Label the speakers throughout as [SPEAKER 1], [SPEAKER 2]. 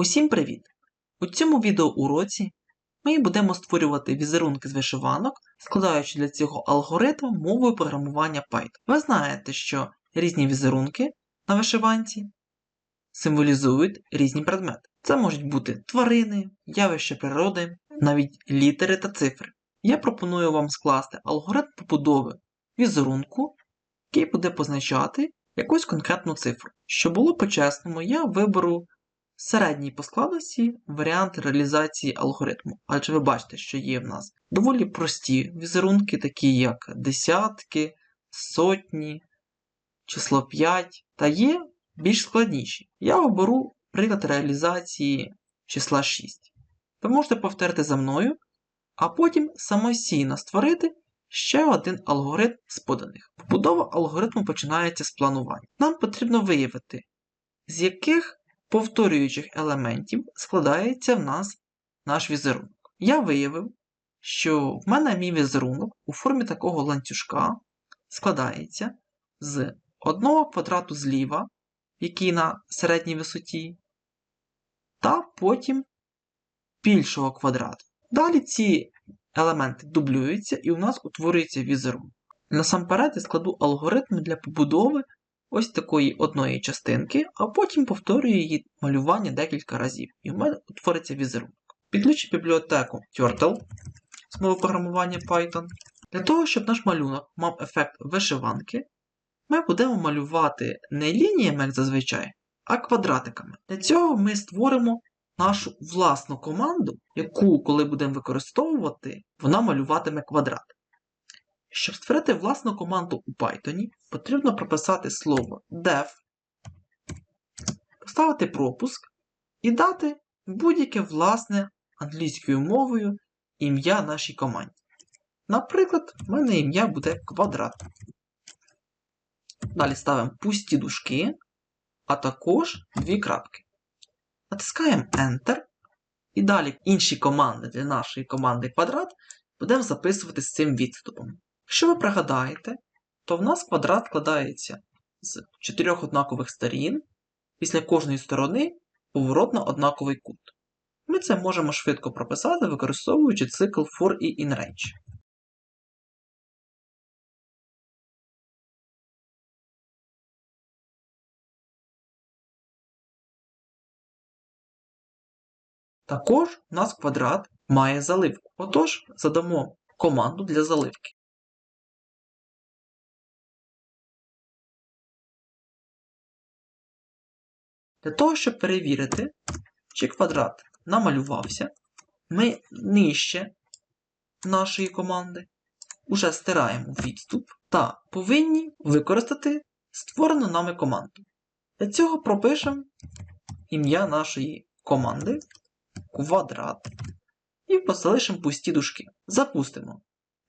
[SPEAKER 1] Усім привіт! У цьому відеоуроці ми будемо створювати візерунки з вишиванок, складаючи для цього алгоритм мовою програмування Python. Ви знаєте, що різні візерунки на вишиванці символізують різні предмети. Це можуть бути тварини, явища природи, навіть літери та цифри. Я пропоную вам скласти алгоритм побудови візерунку, який буде позначати якусь конкретну цифру. Щоб було по-чесному, я виберу середній по складності варіант реалізації алгоритму. Адже ви бачите, що є в нас доволі прості візерунки, такі як десятки, сотні, число 5, та є більш складніші. Я оберу приклад реалізації числа 6. Ви можете повторити за мною, а потім самостійно створити ще один алгоритм з поданих. Побудова алгоритму починається з планування. Нам потрібно виявити, з яких повторюючих елементів складається в нас наш візерунок. Я виявив, що в мене мій візерунок у формі такого ланцюжка складається з одного квадрату зліва, який на середній висоті, та потім більшого квадрату. Далі ці елементи дублюються і у нас утворюється візерунок. Насамперед я складу алгоритм для побудови ось такої одної частинки, а потім повторюю її малювання декілька разів, і в мене утвориться візерунок. Підключу бібліотеку Turtle з мови програмування Python. Для того, щоб наш малюнок мав ефект вишиванки, ми будемо малювати не лініями, як зазвичай, а квадратиками. Для цього ми створимо нашу власну команду, яку, коли будемо використовувати, вона малюватиме квадрат. Щоб створити власну команду у Python, потрібно прописати слово def, поставити пропуск і дати будь-яке власне англійською мовою ім'я нашій команді. Наприклад, в мене ім'я буде квадрат. Далі ставимо пусті дужки, а також дві крапки. Натискаємо Enter. І далі інші команди для нашої команди квадрат будемо записувати з цим відступом. Якщо ви пригадаєте, то в нас квадрат складається з чотирьох однакових сторін, після кожної сторони поворотно однаковий кут. Ми це можемо швидко прописати, використовуючи цикл for і inRange. Також у нас квадрат має заливку. Отож, задамо команду для заливки. Для того, щоб перевірити, чи квадрат намалювався, ми нижче нашої команди уже стираємо відступ та повинні використати створену нами команду. Для цього пропишемо ім'я нашої команди квадрат і залишимо пусті дужки. Запустимо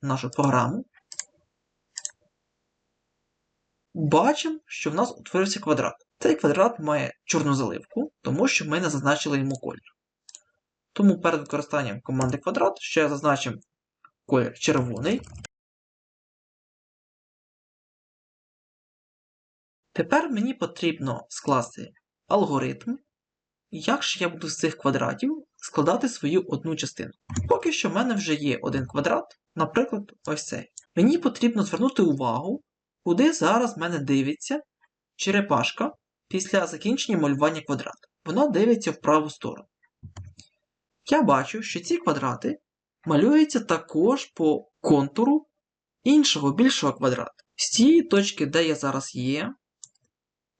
[SPEAKER 1] нашу програму. Бачимо, що в нас утворився квадрат. Цей квадрат має чорну заливку, тому що ми не зазначили йому колір. Тому перед використанням команди квадрат ще зазначимо колір червоний. Тепер мені потрібно скласти алгоритм, як ж я буду з цих квадратів складати свою одну частину. Поки що в мене вже є один квадрат, наприклад, ось цей. Мені потрібно звернути увагу, куди зараз мене дивиться черепашка після закінчення малювання квадрата. Вона дивиться в праву сторону. Я бачу, що ці квадрати малюються також по контуру іншого більшого квадрата. З цієї точки, де я зараз є,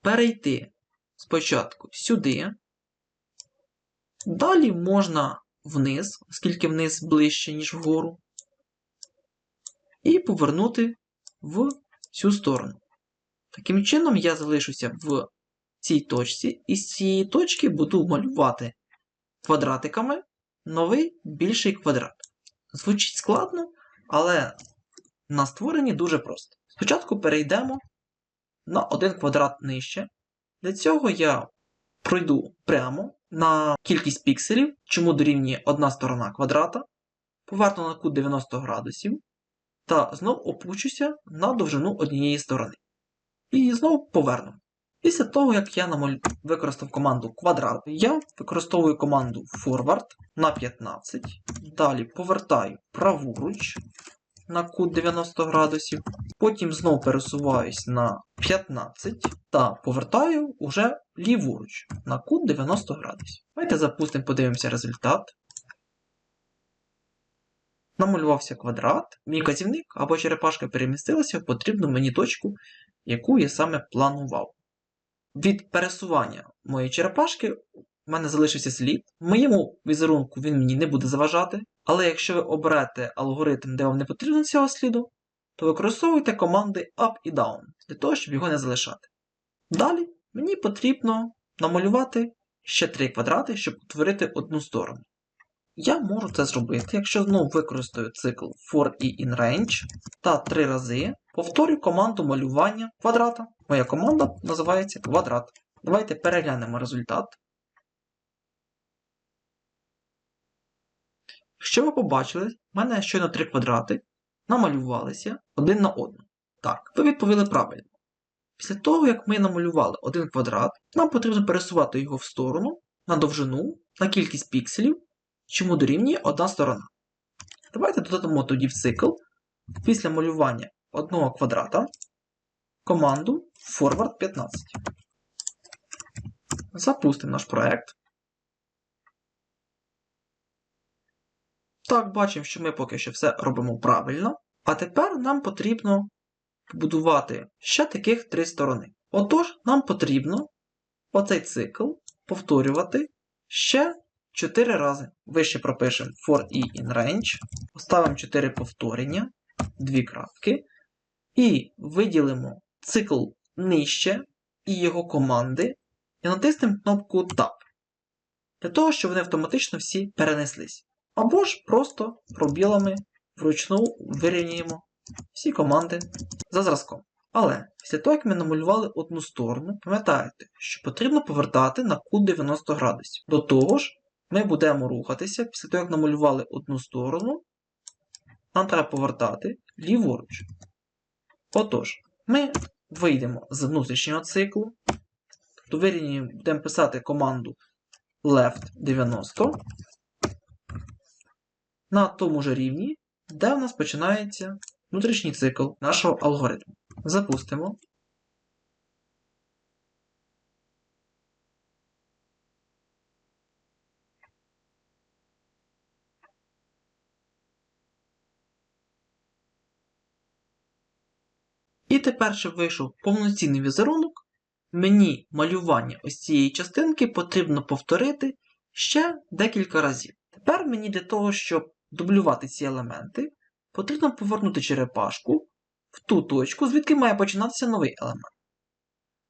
[SPEAKER 1] перейти спочатку сюди. Далі можна вниз, оскільки вниз ближче, ніж вгору, і повернути в цю сторону. Таким чином, я залишуся в цій точці, і з цієї точки буду малювати квадратиками новий більший квадрат. Звучить складно, але на створенні дуже просто. Спочатку перейдемо на один квадрат нижче. Для цього я пройду прямо на кількість пікселів, чому дорівнює одна сторона квадрата, поверну на кут 90 градусів, та знов опущуся на довжину однієї сторони. І знову поверну. Після того, як я використав команду квадрат, я використовую команду forward на 15. Далі повертаю праворуч на кут 90 градусів. Потім знову пересуваюсь на 15 та повертаю уже ліворуч на кут 90 градусів. Давайте запустимо, подивимося результат. Намалювався квадрат, мій казівник або черепашка перемістилася в потрібну мені точку, яку я саме планував. Від пересування моєї черепашки в мене залишився слід. Моєму візерунку він мені не буде заважати, але якщо ви оберете алгоритм, де вам не потрібно цього сліду, то використовуйте команди up і down для того, щоб його не залишати. Далі мені потрібно намалювати ще три квадрати, щоб утворити одну сторону. Я можу це зробити, якщо знову використаю цикл for і inRange та три рази повторю команду малювання квадрата. Моя команда називається квадрат. Давайте переглянемо результат. Що ви побачили, в мене щойно три квадрати намалювалися один на одну. Так, ви відповіли правильно. Після того, як ми намалювали один квадрат, нам потрібно пересувати його в сторону, на довжину, на кількість пікселів, чому дорівнює одна сторона. Давайте додамо тоді в цикл після малювання одного квадрата команду forward 15. Запустимо наш проект. Так, бачимо, що ми поки що все робимо правильно. А тепер нам потрібно побудувати ще таких три сторони. Отож, нам потрібно оцей цикл повторювати ще 4 рази. Вище пропишемо for і inRange, поставимо 4 повторення, 2 крапки, і виділимо цикл нижче і його команди, і натиснемо кнопку Tab, для того, щоб вони автоматично всі перенеслись. Або ж просто пробілами вручну вирівнюємо всі команди за зразком. Але після того, як ми намалювали одну сторону, пам'ятаєте, що потрібно повертати на кут 90 градусів. До того ж, ми будемо рухатися після того, як намалювали одну сторону, нам треба повертати ліворуч. Отож, ми вийдемо з внутрішнього циклу, тобто вирівнюємо, будемо писати команду left 90 на тому ж рівні, де в нас починається внутрішній цикл нашого алгоритму. Запустимо. І тепер, щоб вийшов повноцінний візерунок, мені малювання ось цієї частинки потрібно повторити ще декілька разів. Тепер мені для того, щоб дублювати ці елементи, потрібно повернути черепашку в ту точку, звідки має починатися новий елемент.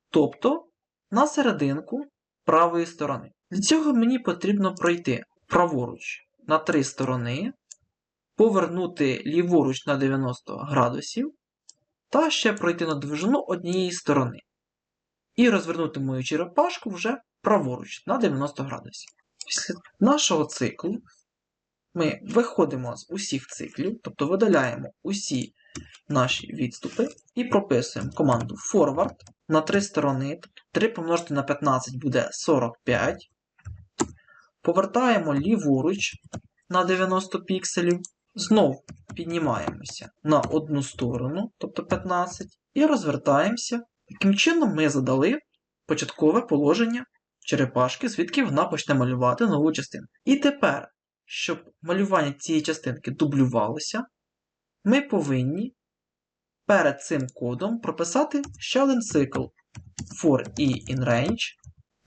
[SPEAKER 1] Тобто на серединку правої сторони. Для цього мені потрібно пройти праворуч на три сторони, повернути ліворуч на 90 градусів, та ще пройти на довжину однієї сторони. І розвернути мою черепашку вже праворуч на 90 градусів. Після нашого циклу ми виходимо з усіх циклів, тобто видаляємо усі наші відступи і прописуємо команду forward на три сторони. Тобто 3 помножити на 15 буде 45. Повертаємо ліворуч на 90 пікселів. Знов піднімаємося на одну сторону, тобто 15, і розвертаємося. Таким чином ми задали початкове положення черепашки, звідки вона почне малювати нову частину. І тепер, щоб малювання цієї частинки дублювалося, ми повинні перед цим кодом прописати ще один цикл for і inRange.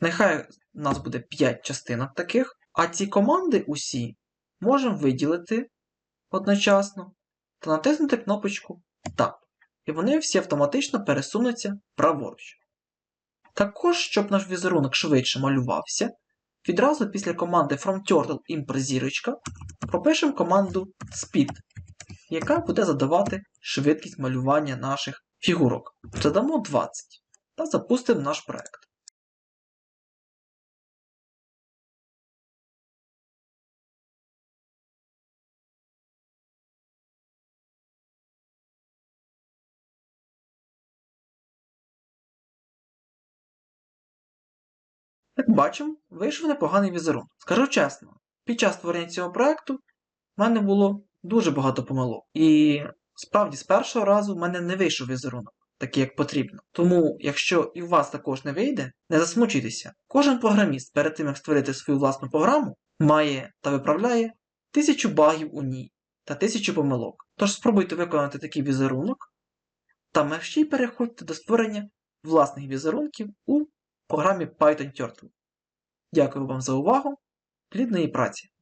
[SPEAKER 1] Нехай у нас буде 5 частинок таких, а ці команди усі можемо виділити одночасно та натиснути кнопочку Tab. І вони всі автоматично пересунуться праворуч. Також, щоб наш візерунок швидше малювався, відразу після команди From FromTurtle зірочка пропишемо команду Speed, яка буде задавати швидкість малювання наших фігурок. Задамо 20 та запустимо наш проект. Як бачимо, вийшов непоганий візерунок. Скажу чесно, під час створення цього проекту в мене було дуже багато помилок. І справді з першого разу в мене не вийшов візерунок, такий як потрібно. Тому, якщо і у вас також не вийде, не засмучуйтеся. Кожен програміст перед тим, як створити свою власну програму, має та виправляє тисячу багів у ній та тисячу помилок. Тож спробуйте виконати такий візерунок та мерщій переходьте до створення власних візерунків у програмі Python Turtle. Дякую вам за увагу, плідної праці!